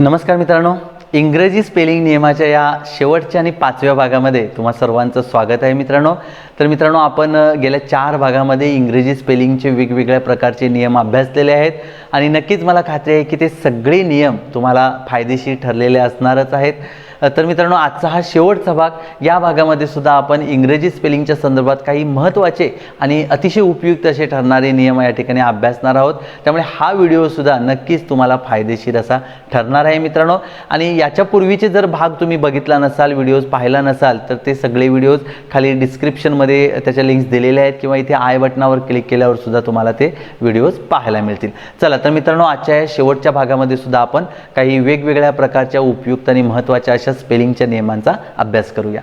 नमस्कार मित्रांनो. इंग्रजी स्पेलिंग नियमाच्या या शेवटच्या आणि पाचव्या भागामध्ये तुम्हा सर्वांचं स्वागत आहे मित्रांनो. तर मित्रांनो आपण गेल्या चार भागामध्ये इंग्रजी स्पेलिंगचे वेगवेगळ्या प्रकारचे नियम अभ्यासलेले आहेत. आणि नक्कीच मला खात्री आहे की ते सगळे नियम तुम्हाला फायदेशीर ठरलेले असणारच आहेत. तर मित्रांनो आजचा हा शेवटचा भाग या भागामध्ये सुद्धा आपण इंग्रजी स्पेलिंगच्या संदर्भात काही महत्त्वाचे आणि अतिशय उपयुक्त असे ठरणारे नियम या ठिकाणी अभ्यासणार आहोत. त्यामुळे हा व्हिडिओसुद्धा नक्कीच तुम्हाला फायदेशीर असा ठरणार आहे मित्रांनो. आणि याच्यापूर्वीचे जर भाग तुम्ही बघितला नसाल व्हिडिओज पाहिला नसाल तर ते सगळे व्हिडिओज खाली डिस्क्रिप्शनमध्ये त्याच्या लिंक्स दिलेल्या आहेत किंवा इथे आय बटनावर क्लिक केल्यावर सुद्धा तुम्हाला ते व्हिडिओज पाहायला मिळतील. चला तर मित्रांनो आजच्या या शेवटच्या भागामध्ये सुद्धा आपण काही वेगवेगळ्या प्रकारच्या उपयुक्त आणि महत्त्वाच्या अशा स्पेलिंगच्या नियमांचा अभ्यास करूया.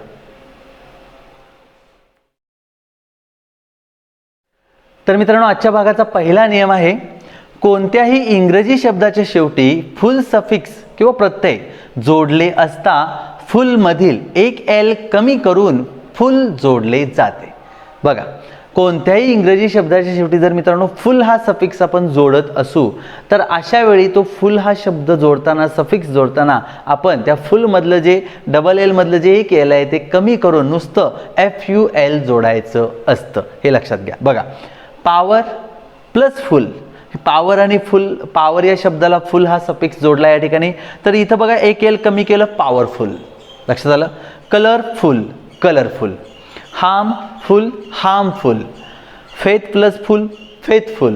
तर मित्रांनो आजच्या भागाचा पहिला नियम आहे कोणत्याही इंग्रजी शब्दाच्या शेवटी फुल सफिक्स किंवा प्रत्यय जोडले असता फुलमधील एक एल कमी करून फुल जोडले जाते. बघा कोणत्याही इंग्रजी शब्दाच्या शेवटी जर मित्रांनो फुल हा सफिक्स आपण जोडत असू तर अशा वेळी तो फुल हा शब्द जोडताना सफिक्स जोडताना आपण त्या फुलमधलं जे डबल एलमधलं जे एक एल आहे ते कमी करून नुसतं एफ यू एल जोडायचं असतं. हे लक्षात घ्या. बघा पॉवर प्लस फुल पॉवर आणि फुल पॉवर या शब्दाला फुल हा सफिक्स जोडला या ठिकाणी. तर इथं बघा एक एल कमी केलं पॉवरफुल लक्षात आलं? Colourful colourful harmful harmful. Faith plus full faithful.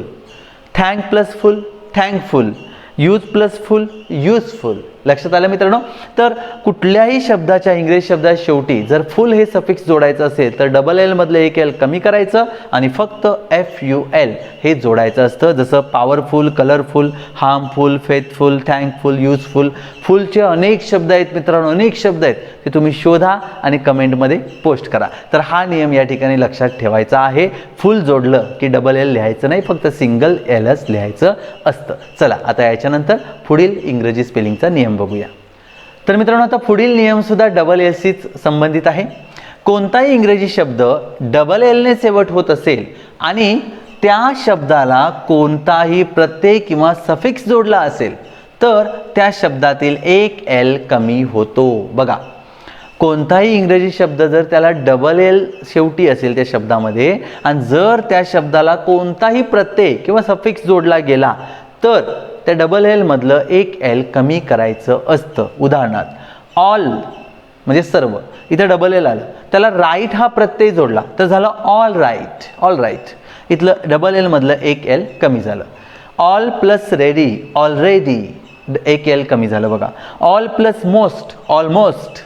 Thank plus full thankful. Use plus full useful. लक्षात आलं मित्रांनो? तर कुठल्याही शब्दाच्या इंग्रजी शब्दाच्या शेवटी जर फुल हे सफिक्स जोडायचं असेल तर डबल एल मधलं एक एल कमी करायचं आणि फक्त एफ यू एल हे जोडायचं असतं. जसं powerful colourful harmful faithful thankful useful फुलचे अनेक शब्द आहेत मित्रांनो अनेक शब्द आहेत ते तुम्ही शोधा आणि कमेंटमध्ये पोस्ट करा. तर हा नियम या ठिकाणी लक्षात ठेवायचा आहे. फुल जोडलं की डबल एल लिहायचं नाही फक्त सिंगल एलच लिहायचं असतं. चला आता याच्यानंतर पुढील इंग्रजी स्पेलिंगचा नियम बघूया. तर मित्रांनो आता पुढील नियमसुद्धा डबल एल सीच संबंधित आहे. कोणताही इंग्रजी शब्द डबल एलने शेवट होत असेल आणि त्या शब्दाला कोणताही प्रत्यय किंवा सफिक्स जोडला असेल तर त्या शब्दातील एक एल कमी होतो. बघा कोणताही इंग्रजी शब्द जर त्याला डबल एल शेवटी असेल त्या शब्दामध्ये आणि जर त्या शब्दाला कोणताही प्रत्यय किंवा सफिक्स जोडला गेला तर त्या डबल एलमधलं एक एल कमी करायचं असतं उदाहरणार्थ. ऑल म्हणजे सर्व. इथं डबल एल आलं. त्याला राईट हा प्रत्यय जोडला. तर झालं ऑल राईट ऑल राईट इथलं डबल एलमधलं एक एल कमी झालं. ऑल प्लस रेडी ऑलरेडी एक एल कमी झालं बघा. ऑल प्लस मोस्ट ऑलमोस्ट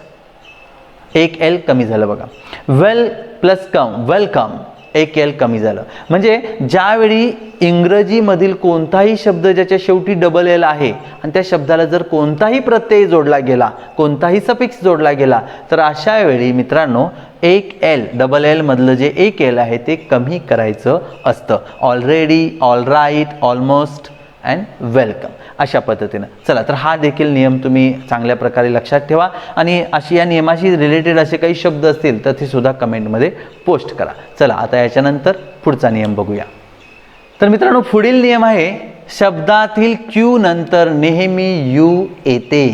एक एल कमी झालं बघा. वेल प्लस कम वेलकम एक एल कमी झालं. म्हणजे ज्यावेळी इंग्रजीमधील कोणताही शब्द ज्याच्या शेवटी डबल एल आहे आणि त्या शब्दाला जर कोणताही प्रत्यय जोडला गेला कोणताही सफिक्स जोडला गेला तर अशा वेळी मित्रांनो एक एल डबल एलमधलं जे एक एल आहे ते कमी करायचं असतं. Already all right almost and welcome अशा पद्धतीनं. चला तर हा देखील नियम तुम्ही चांगल्या प्रकारे लक्षात ठेवा आणि अशी या नियमाशी रिलेटेड असे काही शब्द असतील तर ते सुद्धा कमेंटमध्ये पोस्ट करा. चला आता याच्यानंतर पुढचा नियम बघूया. तर मित्रांनो पुढील नियम आहे शब्दातील क्यू नंतर नेहमी यू येते.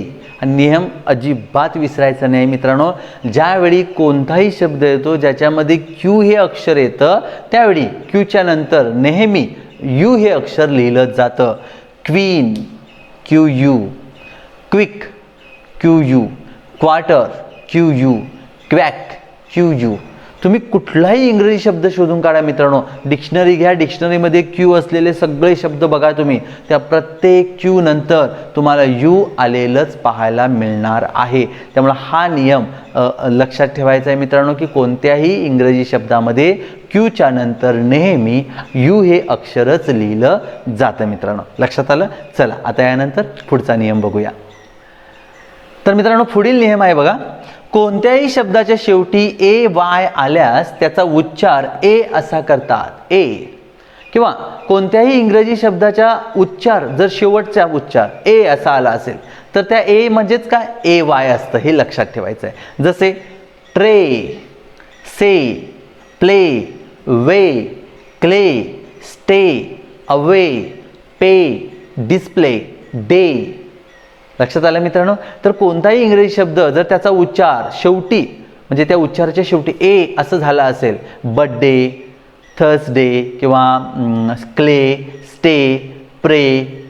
नियम अजिबात विसरायचा नाही मित्रांनो. ज्यावेळी कोणताही शब्द येतो ज्याच्यामध्ये क्यू हे अक्षर येतं त्यावेळी क्यूच्या नंतर नेहमी यू हे अक्षर लिहिलं जातं. Queen Q U quick Q U quarter Q U quack Q U. तुम्ही कुठलाही इंग्रजी शब्द शोधून काढा मित्रांनो. डिक्शनरी घ्या. डिक्शनरीमध्ये क्यू असलेले सगळे शब्द बघा तुम्ही. त्या प्रत्येक क्यू नंतर तुम्हाला यू आलेलंच पाहायला मिळणार आहे. त्यामुळे हा नियम लक्षात ठेवायचा आहे मित्रांनो की कोणत्याही इंग्रजी शब्दामध्ये क्यूच्या नंतर नेहमी यू हे अक्षरच लिहिलं जातं मित्रांनो. लक्षात आलं? चला आता यानंतर पुढचा नियम बघूया. तर मित्रांनो पुढील नियम आहे बघा. कोणत्याही शब्दाच्या शेवटी ए वाय आल्यास त्याचा उच्चार ए असा करतात. ए. किंवा कोणत्याही इंग्रजी शब्दाचा उच्चार जर शेवटचा उच्चार ए असा आला असेल तर त्या ए म्हणजेच काय? ए वाय असतं हे लक्षात ठेवायचं आहे जसे tray say play way clay stay away pay display day लक्षात आलं मित्रांनो? तर कोणताही इंग्रजी शब्द जर त्याचा उच्चार शेवटी म्हणजे त्या उच्चाराच्या शेवटी ए असं झाला असेल बड्डे थर्सडे किंवा क्ले स्टे प्रे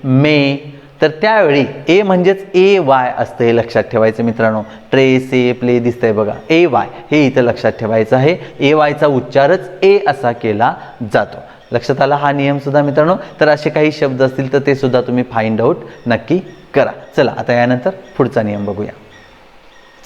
मे तर त्यावेळी ए म्हणजेच ए वाय असतं हे लक्षात ठेवायचं मित्रांनो. ट्रे से प्ले दिसतंय बघा. ए वाय हे इथं लक्षात ठेवायचं आहे. ए वायचा उच्चारच ए असा केला जातो. लक्षात आला हा नियम सुद्धा मित्रांनो? तर असे काही शब्द असतील तर ते सुद्धा तुम्ही फाइंड आउट नक्की करा. चला आता यानंतर पुढचा नियम बघूया.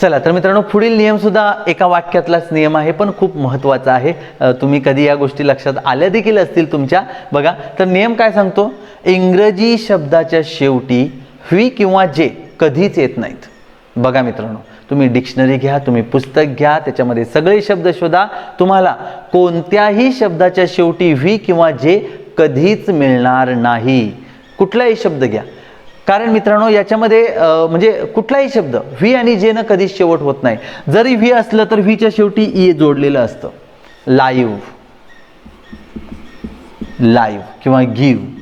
चला तर मित्रांनो पुढील नियम सुद्धा एका वाक्यातलाच नियम आहे पण खूप महत्त्वाचा आहे. तुम्ही कधी या गोष्टी लक्षात आल्या देखील असतील तुमच्या. बघा तर नियम काय सांगतो? इंग्रजी शब्दाच्या शेवटी व्ही किंवा जे कधीच येत नाहीत. बघा मित्रांनो तुम्ही डिक्शनरी घ्या तुम्ही पुस्तक घ्या त्याच्यामध्ये सगळे शब्द शोधा. तुम्हाला कोणत्याही शब्दाच्या शेवटी व्ही किंवा जे कधीच मिळणार नाही. कुठलाही शब्द घ्या. कारण मित्रांनो याच्यामध्ये म्हणजे कुठलाही शब्द व्ही आणि जे न कधीच शेवट होत नाही. जरी व्ही असलं तर व्हीच्या शेवटी ई जोडलेलं असतं. लाईव्ह लाईव्ह किंवा गिव्ह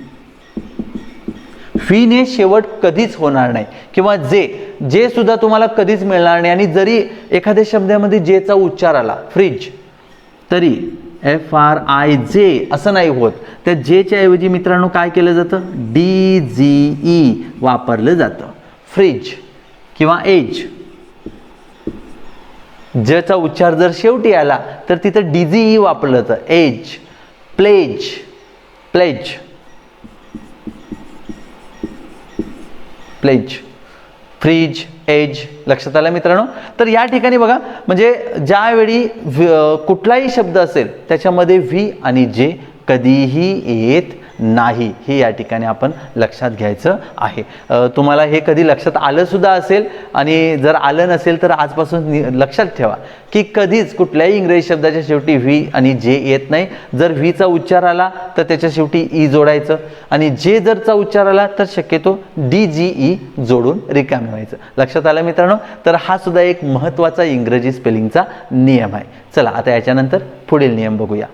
फीने शेवट कधीच होणार नाही. किंवा जे जे सुद्धा तुम्हाला कधीच मिळणार नाही. आणि जरी एखाद्या शब्दामध्ये जेचा उच्चार आला फ्रीज तरी एफ आर आय जे असं नाही होत. त्या जेच्या ऐवजी मित्रांनो काय केलं जातं? डी जी ई वापरलं जातं. फ्रिज किंवा एज जचा उच्चार जर शेवटी आला तर तिथं डीजी ई वापरलं जातं. Edge pledge pledge pledge fridge edge लक्षात आलं मित्रांनो? तर या ठिकाणी बघा म्हणजे ज्यावेळी कुठलाही शब्द असेल त्याच्यामध्ये व्ही आणि जे कधीही येत नाही हे या ठिकाणी आपण लक्षात घ्यायचं आहे. तुम्हाला हे कधी लक्षात आलंसुद्धा असेल आणि जर आलं नसेल तर आजपासून लक्षात ठेवा की कधीच कुठल्याही इंग्रजी शब्दाच्या शेवटी व्ही आणि जे येत नाही. जर व्हीचा उच्चार आला तर त्याच्या शेवटी ई जोडायचं आणि जे जरचा उच्चार आला तर शक्यतो डी जी ई जोडून रिकामे व्हायचं. लक्षात आलं मित्रांनो? तर हा सुद्धा एक महत्त्वाचा इंग्रजी स्पेलिंगचा नियम आहे. चला आता याच्यानंतर पुढील नियम बघूया.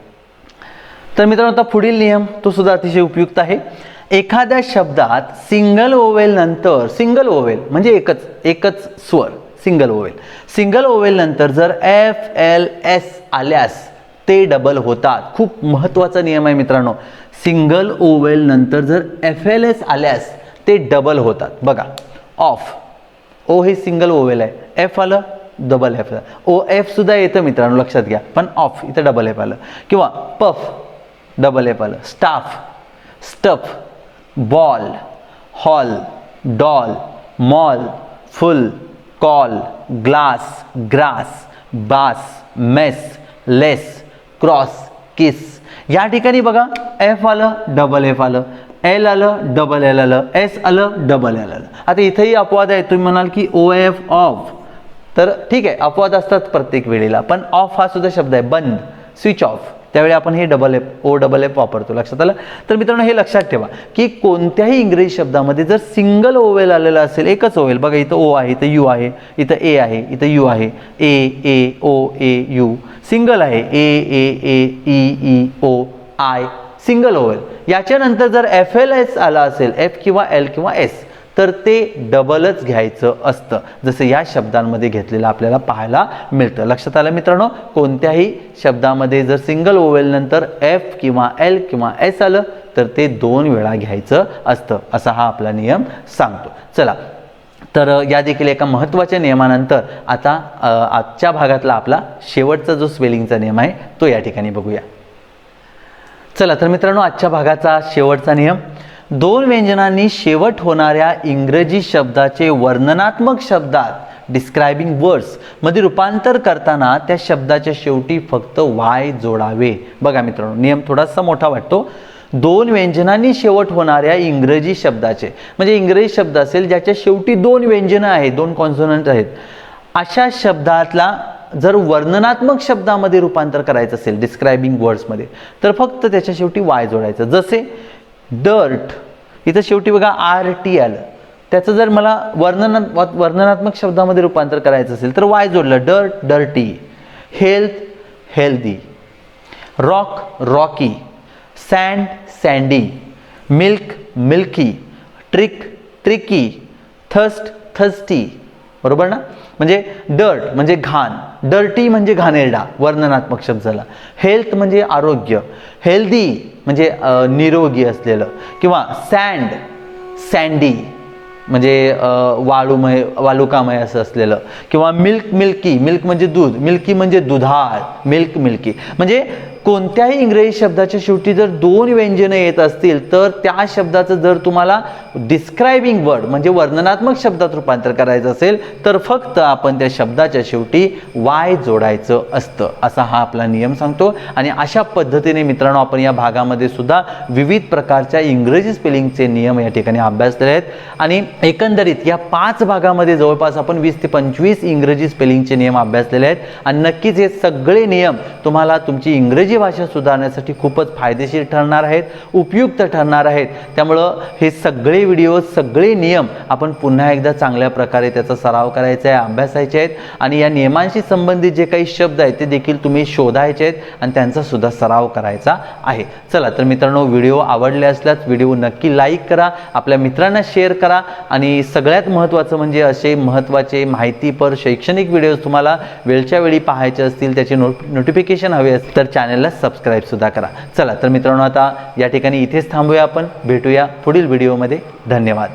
तर मित्रांनो आता पुढील नियम तो सुद्धा अतिशय उपयुक्त आहे. एखाद्या शब्दात सिंगल ओवेल नंतर सिंगल ओवेल म्हणजे एकच एकच स्वर सिंगल ओवेल सिंगल ओवेल नंतर जर एफ एल एस आल्यास ते डबल होतात. खूप महत्त्वाचा नियम आहे मित्रांनो. सिंगल ओवेल नंतर जर एफ एल एस आल्यास ते डबल होतात. बघा ऑफ ओ हे सिंगल ओवेल आहे. एफ आलं डबल एफ ओ एफ सुद्धा येतं मित्रांनो लक्षात घ्या. पण ऑफ इथं डबल एफ आलं. किंवा पफ डबल एफ आलं staff stuff ball hall doll mall full call glass grass bass mess less cross kiss या ठिकाणी बघा एफ आलं डबल एफ आलं एल आलं डबल एल आलं एस आलं डबल एल आलं. आता इथेही अपवाद आहे. तुम्ही म्हणाल की ओ एफ ऑफ तर ठीक आहे अपवाद असतात प्रत्येक वेळेला पण ऑफ हा सुद्धा शब्द आहे. बंद स्विच ऑफ त्यावेळी आपण हे double F O double F वापरतो लक्षात आलं? तर मित्रांनो हे लक्षात ठेवा की कोणत्याही इंग्रजी शब्दामध्ये जर सिंगल ओवेल आलेला असेल एकच ओवेल बघा इथं ओ आहे इथं यू आहे इथं ए आहे इथं यू आहे A A O A U single आहे A A A E E O I single vowel याच्यानंतर जर एफ एल एस आला असेल एफ किंवा एल किंवा एस तर ते डबलच घ्यायचं असतं. जसं या शब्दांमध्ये घेतलेलं आपल्याला पाहायला मिळतं. लक्षात आलं मित्रांनो? कोणत्याही शब्दामध्ये जर सिंगल ओवेल नंतर एफ किंवा एल किंवा एस आलं तर ते दोन वेळा घ्यायचं असतं. असा हा आपला नियम सांगतो. चला. तर या देखील एका महत्त्वाच्या नियमानंतर आता आजच्या भागातला आपला शेवटचा जो स्पेलिंगचा नियम आहे तो या ठिकाणी बघूया. चला तर मित्रांनो आजच्या भागाचा शेवटचा नियम. दोन व्यंजनांनी शेवट होणाऱ्या इंग्रजी शब्दाचे वर्णनात्मक शब्दात डिस्क्रायबिंग वर्ड्समध्ये रूपांतर करताना त्या शब्दाच्या शेवटी फक्त वाय जोडावे. बघा मित्रांनो नियम थोडासा मोठा वाटतो. दोन व्यंजनांनी शेवट होणाऱ्या इंग्रजी शब्दाचे म्हणजे इंग्रजी शब्द असेल ज्याच्या शेवटी दोन व्यंजनं आहेत दोन कॉन्सोनंट आहेत अशा शब्दातला जर वर्णनात्मक शब्दामध्ये रूपांतर करायचं असेल डिस्क्रायबिंग वर्ड्समध्ये तर फक्त त्याच्या शेवटी वाय जोडायचं. जसे डर्ट इथं शेवटी बघा आर टी आलं. त्याचं जर मला वर्णना वर्णनात्मक शब्दामध्ये रूपांतर करायचं असेल तर वाय जोडलं. Dirt dirty health healthy rock rocky sand sandy milk milky trick tricky thirst thirsty बरोबर ना? म्हणजे डर्ट म्हणजे घाण. डर्टी म्हणजे घाणेरडा. वर्णनात्मक शब्द झाला. हेल्थ म्हणजे आरोग्य. हेल्दी म्हणजे निरोगी असलेलं किंवा सँड सँडी म्हणजे वाळूमय वालुकामय असं असलेलं किंवा मिल्क मिल्की मिल्क म्हणजे दूध मिल्की म्हणजे दुधाळ मिल्क मिल्की म्हणजे कोणत्याही इंग्रजी शब्दाच्या शेवटी जर दोन व्यंजनं येत असतील तर त्या शब्दाचं जर तुम्हाला डिस्क्रायबिंग वर्ड म्हणजे वर्णनात्मक शब्दात रूपांतर करायचं असेल तर फक्त आपण त्या शब्दाच्या शेवटी वाय जोडायचं असतं असा हा आपला नियम सांगतो. आणि अशा पद्धतीने मित्रांनो आपण या भागामध्ये सुद्धा विविध प्रकारच्या इंग्रजी स्पेलिंगचे नियम या ठिकाणी अभ्यासलेले आहेत. आणि एकंदरीत या पाच भागामध्ये जवळपास आपण वीस ते पंचवीस इंग्रजी स्पेलिंगचे नियम अभ्यासलेले आहेत. आणि नक्कीच हे सगळे नियम तुम्हाला तुमची इंग्रजी भाषा सुधारण्यासाठी खूपच फायदेशीर ठरणार आहेत उपयुक्त ठरणार आहेत. त्यामुळं हे सगळे व्हिडिओ सगळे नियम आपण पुन्हा एकदा चांगल्या प्रकारे त्याचा सराव करायचा आहे अभ्यासायचे आहेत. आणि या नियमांशी संबंधित जे काही शब्द आहेत ते देखील तुम्ही शोधायचे आहेत आणि त्यांचा सुद्धा सराव करायचा आहे. चला तर मित्रांनो व्हिडिओ आवडले असल्यास व्हिडिओ नक्की लाईक करा आपल्या मित्रांना शेअर करा. आणि सगळ्यात महत्त्वाचं म्हणजे असे महत्त्वाचे माहितीपर शैक्षणिक व्हिडिओज तुम्हाला वेळच्या वेळी पाहायचे असतील त्याचे नो नोटिफिकेशन हवे असतील तर चॅनलला सबस्क्राईबसुद्धा करा. चला तर मित्रांनो आता या ठिकाणी इथेच थांबूया आपण. भेटूया पुढील व्हिडिओमध्ये. धन्यवाद.